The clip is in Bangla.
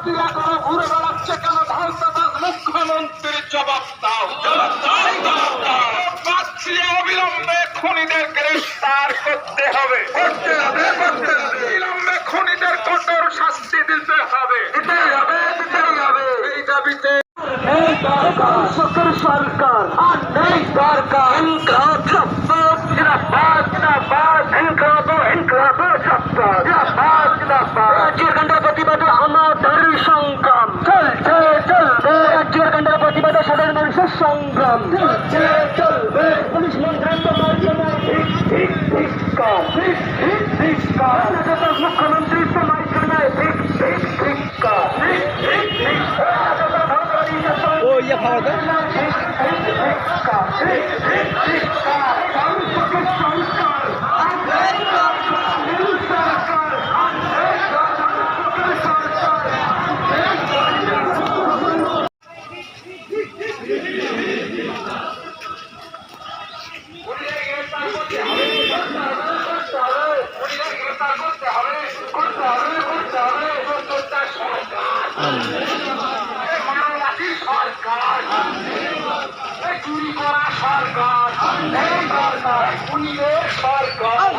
ডাকাতিরা করে ঘুরে বেড়াচ্ছে কেন? ধানসাদাস মুখ্যমন্ত্রীর জবাব দাও। অবিলম্বে খুনিদের গ্রেফতার করতে হবে। করতে হবে করতে হবে। বিলম্বে খুনিদের কঠোর শাস্তি দিতে হবে। দিতেই হবে দিতেই হবে। এই দাবিতে এই দরকার সরকার সরকার আর নেই দরকার। জিন্দাবাদ ইনকলাব ইনকলাব সত্তর জিন্দাবাদ জিন্দাবাদ সংগ্রাম। চলবে। পুলিশ মন্ত্রী তোমার জন্য ঠিক ঠিক ঠিক কাজ ঠিক ঠিক ঠিক কাজ মুখ্যমন্ত্রী তোমার জন্য ঠিক ঠিক ঠিক কাজ ঠিক ঠিক ঠিক ও ইয়ে খাওয়া দাও। সরকার। এই সরকার এই সরকার।